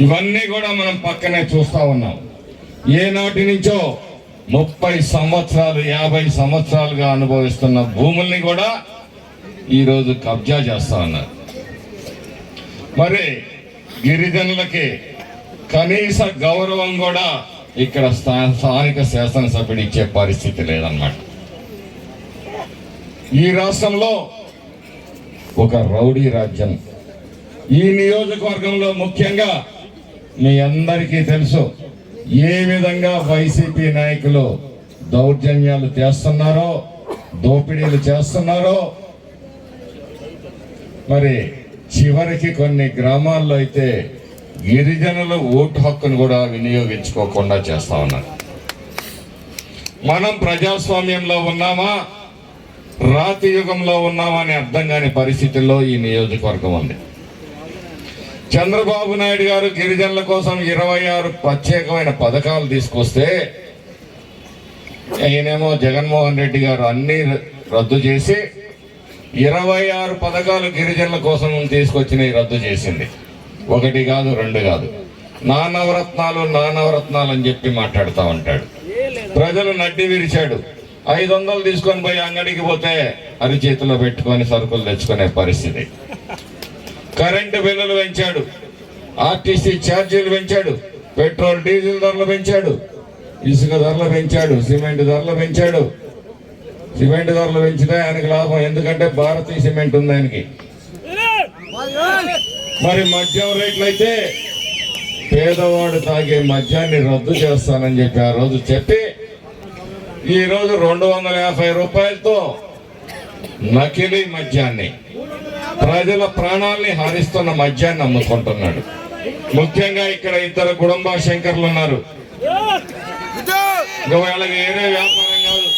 ఇవన్నీ కూడా మనం పక్కనే చూస్తా ఉన్నాం. ఏనాటి నుంచో ముప్పై సంవత్సరాలు యాభై సంవత్సరాలుగా అనుభవిస్తున్న భూముల్ని కూడా ఈరోజు కబ్జా చేస్తా ఉన్నారు. మరి గిరిజనులకి కనీస గౌరవం కూడా ఇక్కడ స్థానిక శాసనసభ్యుడు ఇచ్చే పరిస్థితి లేదన్నమాట. ఈ రాష్ట్రంలో ఒక రౌడీ రాజ్యం ఈ నియోజకవర్గంలో ముఖ్యంగా మీ అందరికీ తెలుసు ఏ విధంగా వైసీపీ నాయకులు దౌర్జన్యాలు చేస్తున్నారో దోపిడీలు చేస్తున్నారో మరి చివరికి కొన్ని గ్రామాల్లో అయితే గిరిజనుల ఓటు హక్కును కూడా వినియోగించుకోకుండా చేస్తా ఉన్నారు. మనం ప్రజాస్వామ్యంలో ఉన్నామా? రాతి యుగంలో ఉన్నామా అని అర్థం కాని పరిస్థితుల్లో ఈ నియోజకవర్గం ఉంది. చంద్రబాబు నాయుడు గారు గిరిజనుల కోసం ఇరవై ఆరు ప్రత్యేకమైన పథకాలు తీసుకొస్తే ఈయనేమో జగన్మోహన్ రెడ్డి గారు అన్ని రద్దు చేసి ఇరవై ఆరు పథకాలు గిరిజనుల కోసం తీసుకొచ్చినవి రద్దు చేసింది. ఒకటి కాదు రెండు కాదు. నా నవరత్నాలు నా నవరత్నాలు అని చెప్పి మాట్లాడుతూ ఉంటాడు. ప్రజలు నడ్డి విరిచాడు. ఐదు వందలు తీసుకొని పోయి అంగడికి పోతే అరిచేతిలో పెట్టుకొని సరుకులు తెచ్చుకునే పరిస్థితి. కరెంటు బిల్లులు పెంచాడు. ఆర్టీసీ ఛార్జీలు పెంచాడు. పెట్రోల్ డీజిల్ ధరలు పెంచాడు. ఇసుక ధరలు పెంచాడు. సిమెంట్ ధరలు పెంచాడు. సిమెంట్ ధరలు పెంచితే ఆయనకి లాభం. ఎందుకంటే భారతీయ సిమెంట్ ఉంది ఆయనకి. మరి మద్యం రేట్లు అయితే పేదవాడు తాగే మద్యాన్ని రద్దు చేస్తానని చెప్పి ఆ రోజు చెప్పి ఈరోజు రెండు వందల యాభై రూపాయలతో నకిలీ మద్యాన్ని ప్రజల ప్రాణాల్ని హరిస్తున్న మద్యాన్ని అమ్ముకుంటున్నాడు. ముఖ్యంగా ఇక్కడ ఇద్దరు కుటుంబ శంకర్లు ఉన్నారు. ఇంకా వాళ్ళకి వేరే వ్యాపారం కాదు.